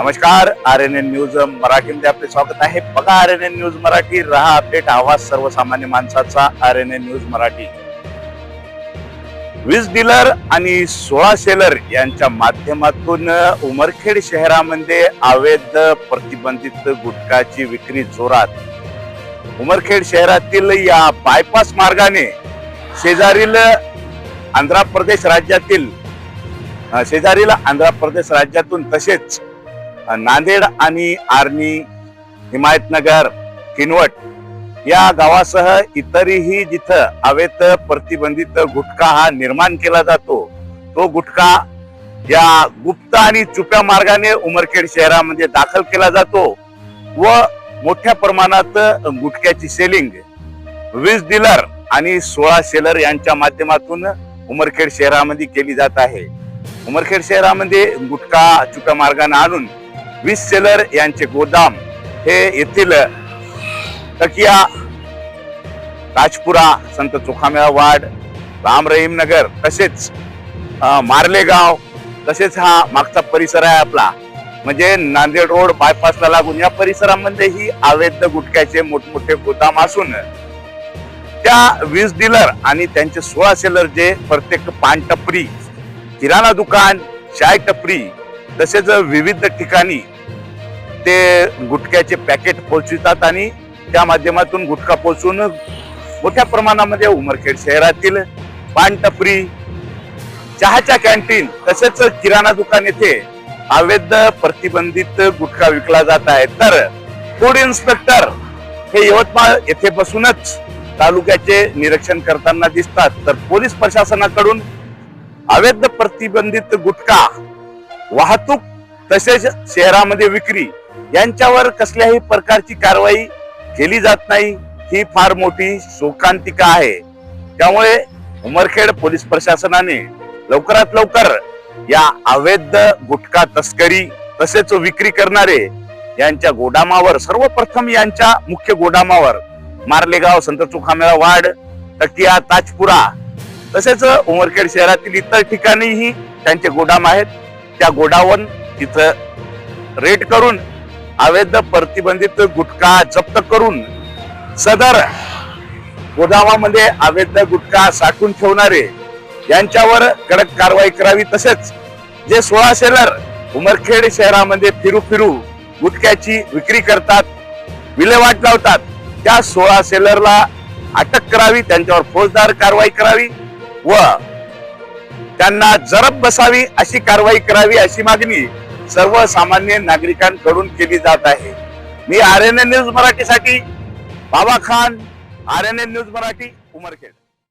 नमस्कार R N N news मराठीमध्ये आपले स्वागत आहे. बघा R N N news Marathi रहा अपडेट आवाज सर्वसामान्य माणसाचा R N N news Marathi. वीज डीलर आणि सोळा सेलर यांच्या माध्यमातून उमरखेड शहरामध्ये अवैध प्रतिबंधित गुटखाची विक्री जोरात. उमरखेड शहरातील या बायपास मार्गाने शेजारील आंध्र प्रदेश राज्यातील शेजारील आंध्र प्रदेश राज्यातून तसेच नांदेड आणि आर्णी हिमायतनगर किनवट या गावासह इतरही जिथं अवैध प्रतिबंधित गुटखा हा निर्माण केला जातो तो गुटखा या गुप्त आणि चुप्या मार्गाने उमरखेड शहरामध्ये दाखल केला जातो व मोठ्या प्रमाणात गुटख्याची सेलिंग वीज डीलर आणि सोळा सेलर यांच्या माध्यमातून उमरखेड शहरामध्ये केली जात आहे. उमरखेड शहरामध्ये गुटखा चुप्या मार्गाने आणून वीस सेलर यांचे गोदाम हे येथील तकिया राजपुरा संत चोखामेळा वाड राम रहीम नगर तसेच मार्लेगाव तसेच हा मागचा परिसर आहे आपला. म्हणजे नांदेड रोड बायपासला लागून या परिसरामध्ये ही अवैध गुटख्याचे मोठमोठे गोदाम असून त्या वीज डीलर आणि त्यांचे सोळा सेलर जे प्रत्येक पान टपरी किराणा दुकान चाय टपरी तसेच विविध ठिकाणी ते गुटख्याचे पॅकेट पोहोचवितात आणि त्या माध्यमातून गुटखा पोचून मोठ्या प्रमाणामध्ये उमरखेड शहरातील पान टपरी चहाच्या कॅन्टीन तसेच किराणा दुकान येथे अवैध प्रतिबंधित गुटखा विकला जात आहे. तर फूड इन्स्पेक्टर हे यवतमाळ येथे बसूनच तालुक्याचे निरीक्षण करताना दिसतात. तर पोलीस प्रशासनाकडून अवैध प्रतिबंधित गुटखा वाहतूक तसेच शहरामध्ये विक्री यांच्यावर कसल्याही प्रकारची कारवाई केली जात नाही ही फार मोठी शोकांतिका आहे. त्यामुळे उमरखेड पोलीस प्रशासनाने लवकरात लवकर या अवैध गुटखा तस्करी तसेच विक्री करणारे यांच्या गोदामावर सर्वप्रथम यांच्या मुख्य गोदामावर मार्लेगाव संत चुखामेळा वाड तकिया ताजपुरा तसेच उमरखेड शहरातील इतर ठिकाणीही त्यांचे गोदाम आहेत. त्या गोडावन तिथं रेड करून अवैध प्रतिबंधित गुटखा जप्त करून सदर गोदामामध्ये अवैध गुटखा साठवून ठेवणारे यांच्यावर कडक कारवाई करावी तसेच जे सोळा सेलर उमरखेड शहरामध्ये फिरू फिरू गुटख्याची विक्री करतात विल्हेवाट लावतात त्या सोळा सेलरला अटक करावी त्यांच्यावर फौजदार कारवाई करावी व त्यांना जरब बसावी अशी कारवाई करावी अशी मागणी सर्वसामान्य नागरिकांकडून केली जात आहे. मी आर एन एन न्यूज मराठीसाठी Baba Khan R N N news Marathi Umarkhed.